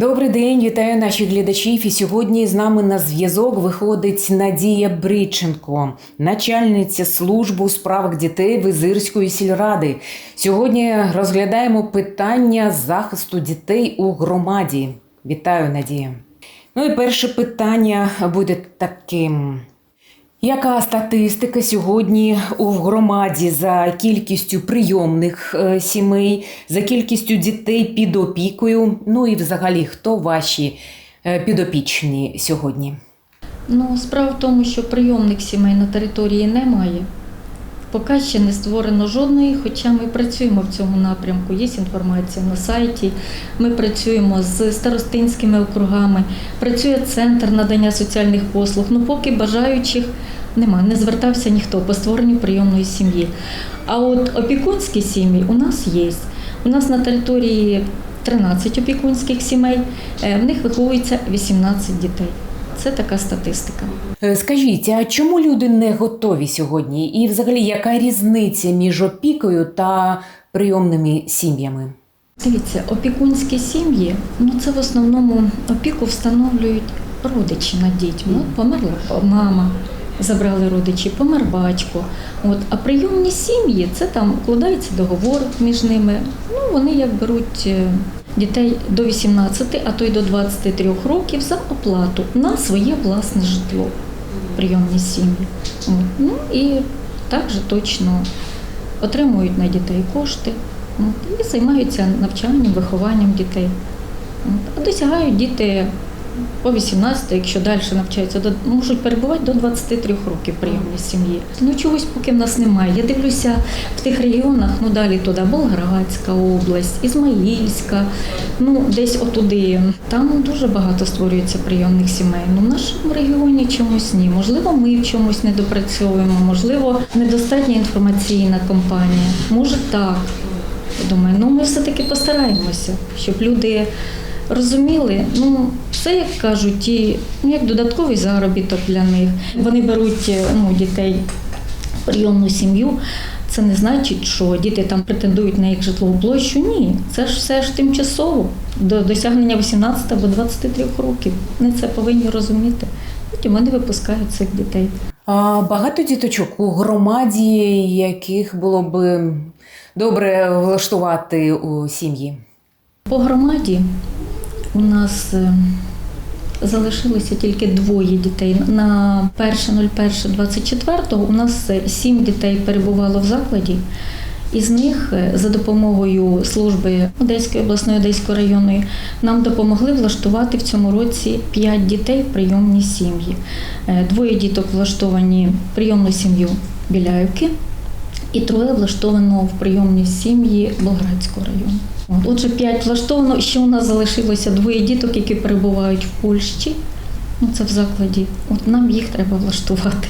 Добрий день, вітаю наших глядачів. І сьогодні з нами на зв'язок виходить Надія Бриченко, начальниця служби у справах дітей Визирської сільради. Сьогодні розглядаємо питання захисту дітей у громаді. Вітаю, Надія. Ну і перше питання буде таким. Яка статистика сьогодні у громаді за кількістю прийомних е, сімей, за кількістю дітей під опікою? Ну і взагалі, хто ваші е, підопічні сьогодні? Ну, справа в тому, що прийомних сімей на території немає. Поки ще не створено жодної, хоча ми працюємо в цьому напрямку. Є інформація на сайті. Ми працюємо з старостинськими округами, працює центр надання соціальних послуг. Ну, поки бажаючих нема, не звертався ніхто по створенню прийомної сім'ї. А от опікунські сім'ї у нас є. У нас на території 13 опікунських сімей, е, в них виховується 18 дітей. Це така статистика. Е, Скажіть, а чому люди не готові сьогодні? І взагалі, яка різниця між опікою та прийомними сім'ями? Дивіться, опікунські сім'ї, ну це в основному опіку встановлюють родичі над дітьми. От померла мама, забрали родичі, помер батько. От, а прийомні сім'ї це там укладається договор між ними. Ну вони як беруть е, дітей до 18, а то й до 23 років за оплату на своє власне житло. Прийомні сім'ї. Ну і також точно отримують на дітей кошти і займаються навчанням, вихованням дітей. А досягають діти по 18, якщо далі навчаються, можуть перебувати до 23 років прийомні сім'ї. Ну чогось поки в нас немає. Я дивлюся в тих регіонах, ну далі туди Болградська область, Ізмаїльська, ну десь отуди. Там дуже багато створюється прийомних сімей. Ну в нашому регіоні чомусь ні. Можливо, ми в чомусь не допрацьовуємо, можливо, недостатня інформаційна кампанія. Може так. Думаю, ну ми все-таки постараємося, щоб люди розуміли, ну це як кажуть, ті, ну, як додатковий заробіток для них. Вони беруть е, ну, дітей в прийомну сім'ю. Це не значить, що діти там претендують на їх житлову площу. Ні, це ж все ж тимчасово до досягнення 18 або 23 років. Вони це повинні розуміти. Потім вони випускають цих дітей. А багато діточок у громаді, яких було б добре влаштувати у сім'ї? По громаді у нас е, залишилося тільки двоє дітей. На 1.01.24 у нас е, сім дітей перебувало в закладі. Із них е, за допомогою служби Одеської обласної Одеської районної нам допомогли влаштувати в цьому році 5 дітей в прийомні сім'ї. Двоє діток влаштовані в прийомну сім'ю Біляївки, і троє влаштовано в прийомні сім'ї Болградського району. От, Отже, п'ять влаштовано. Ще у нас залишилося двоє діток, які перебувають в Польщі. Ну, це в закладі. От нам їх треба влаштувати.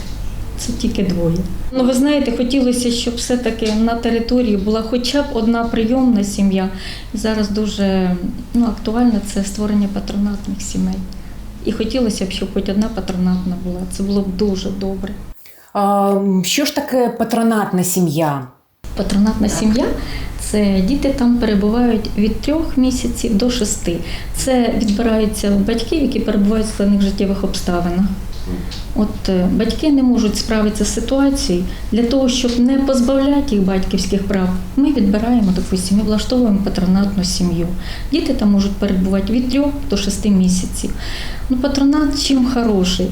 Це тільки двоє. Ну, ви знаєте, хотілося, щоб все-таки на території була хоча б одна прийомна сім'я. Зараз дуже ну, актуально це створення патронатних сімей. І хотілося б, щоб хоч одна патронатна була. Це було б дуже добре. А, що ж таке патронатна сім'я? Патронатна сім'я це діти там перебувають від трьох місяців до шести. Це відбираються батьків, які перебувають в складних життєвих обставинах. От е, батьки не можуть справитися з ситуацією для того, щоб не позбавляти їх батьківських прав. Ми відбираємо, допустимо, ми влаштовуємо патронатну сім'ю. Діти там можуть перебувати від трьох до шести місяців. Ну, патронат чим хороший?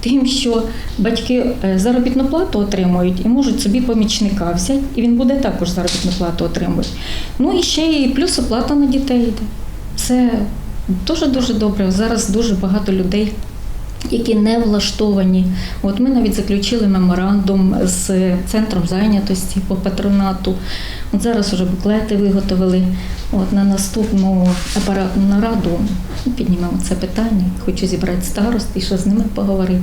Тим, що батьки е, заробітну плату отримують і можуть собі помічника взяти, і він буде також заробітну плату отримувати. Ну і ще і плюс оплата на дітей йде. Це дуже дуже добре. Зараз дуже багато людей. Які не влаштовані. От ми навіть заключили меморандум з центром зайнятості по патронату. От зараз вже буклети виготовили. От на наступну апаратну нараду ну, піднімемо це питання. Хочу зібрати старост і ще з ними поговорити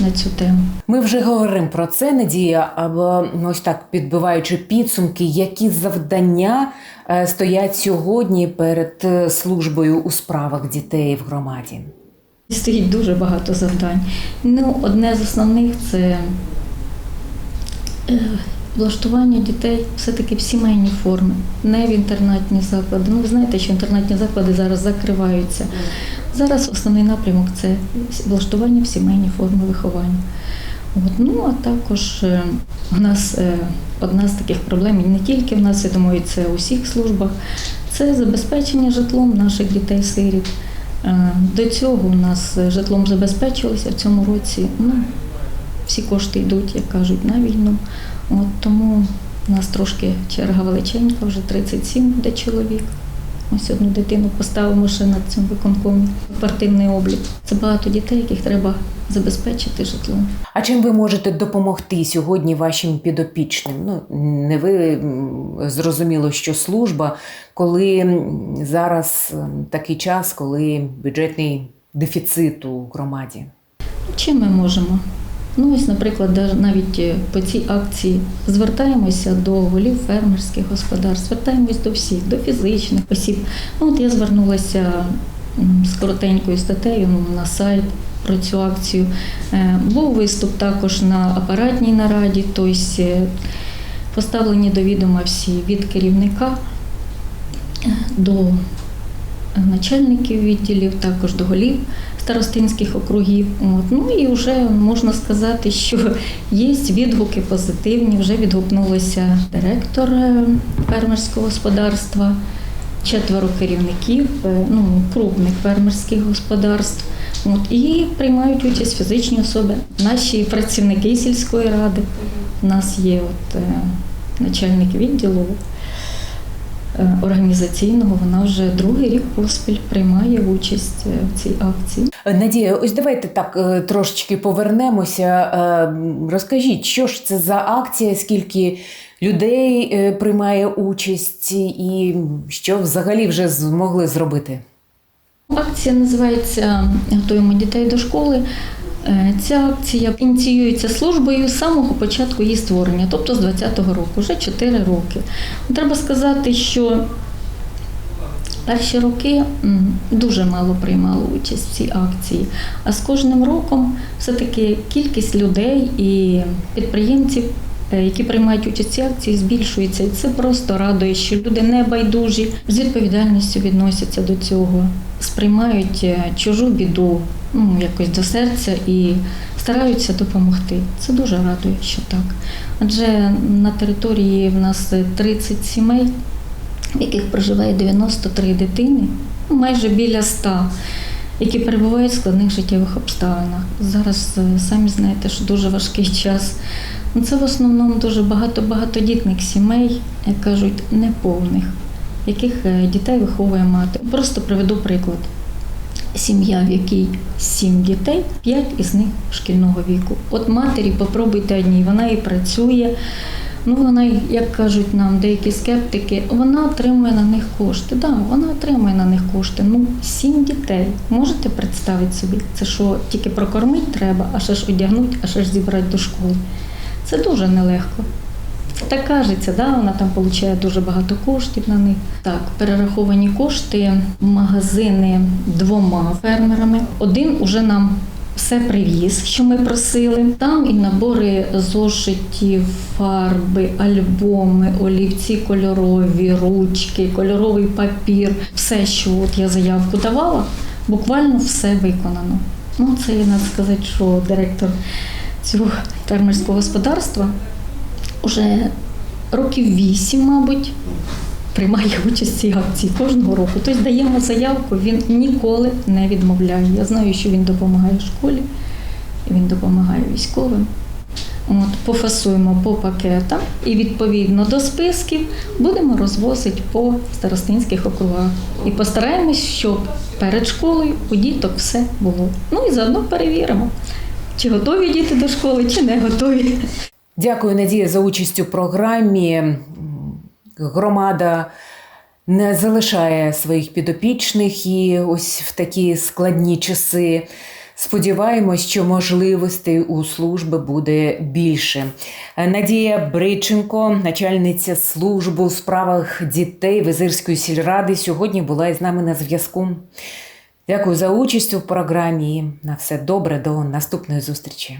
на цю тему. Ми вже говоримо про це, Надія, або ось так підбиваючи підсумки, які завдання е, стоять сьогодні перед е, службою у справах дітей в громаді. Стоїть дуже багато завдань. Ну, одне з основних це е, влаштування дітей все-таки в сімейній формі, не в інтернатні заклади. Ну, ви знаєте, що інтернатні заклади зараз закриваються. Зараз основний напрямок це влаштування в сімейній формі виховання. От, ну а також е, у нас е, одна з таких проблем, і не тільки в нас, я думаю, це у всіх службах, це забезпечення житлом наших дітей-сиріт. Е, До цього у нас житлом забезпечилося в цьому році. Ну, всі кошти йдуть, як кажуть, на війну. От тому у нас трошки черга величенька, вже 37 буде чоловік. Ось одну дитину поставимо ще на цьому виконкомі. Партивний облік. Це багато дітей, яких треба забезпечити житлом. А чим ви можете допомогти сьогодні вашим підопічним? Ну не ви зрозуміло, що служба, коли зараз такий час, коли бюджетний дефіцит у громаді. Чим ми можемо? Ну, ось, наприклад, навіть е, по цій акції звертаємося до голів фермерських господарств, звертаємось до всіх, до фізичних осіб. Ну, от я звернулася з коротенькою статтею на сайт про цю акцію. Е, Був виступ також на апаратній нараді, тобто е, поставлені до відома всі від керівника до начальників відділів, також до голів старостинських округів. От. Ну і вже можна сказати, що є відгуки позитивні. Вже відгукнулося директор е, фермерського господарства, четверо керівників, е, ну, крупних фермерських господарств. От. І приймають участь фізичні особи, наші працівники сільської ради. У нас є от, е, начальник відділу організаційного, вона вже другий рік поспіль приймає участь е, в цій акції. Надія, ось давайте так е, трошечки повернемося. Е, Розкажіть, що ж це за акція, скільки людей е, приймає участь, і що взагалі вже змогли зробити? Акція називається Готуємо дітей до школи. Ця акція ініціюється службою з самого початку її створення, тобто з 20-го року, вже 4 роки. Треба сказати, що перші роки дуже мало приймало участь в цій акції. А з кожним роком все-таки кількість людей і підприємців, які приймають участь в акції, збільшується. І це просто радує, що люди не байдужі, з відповідальністю відносяться до цього, сприймають е, чужу біду ну, якось до серця і стараються допомогти. Це дуже радує, що так. Адже на території в нас 30 сімей, в яких проживає 93 дитини, ну, майже біля 100, які перебувають в складних життєвих обставинах. Зараз е, самі знаєте, що дуже важкий час. Ну, Це в основному дуже багато багатодітних сімей, як кажуть, неповних, яких е, дітей виховує мати. Просто приведу приклад. Сім'я, в якій сім дітей, п'ять із них шкільного віку. От матері попробуйте одній, вона і працює. Ну, вона, як кажуть нам деякі скептики, вона отримує на них кошти. Да, вона отримує на них кошти. Ну, сім дітей. Можете представити собі? Це що тільки прокормити треба, а ще ж одягнути, а ще ж зібрати до школи. Це дуже нелегко. Так кажеться, да, вона там отримує дуже багато коштів на них. Так, перераховані кошти в магазини двома фермерами. Один уже нам все привіз, що ми просили. Там і набори зошитів, фарби, альбоми, олівці кольорові, ручки, кольоровий папір. Все, що от я заявку давала, буквально все виконано. Ну, це я надо сказати, що директор цього фермерського господарства вже років вісім, мабуть, приймає участь в цій акції кожного року. Тобто даємо заявку, він ніколи не відмовляє. Я знаю, що він допомагає школі, він допомагає військовим. От, пофасуємо по пакетам і відповідно до списків будемо розвозити по старостинських округах. І постараємось, щоб перед школою у діток все було. Ну і заодно перевіримо, чи готові діти до школи, чи не готові. Дякую, Надія, за участь у програмі. Громада не залишає своїх підопічних і ось в такі складні часи. Сподіваємось, що можливостей у служби буде більше. Надія Бриченко, начальниця служби у справах дітей Визирської сільради, сьогодні була із нами на зв'язку. Дякую за участь у програмі. На все добре, до наступної зустрічі.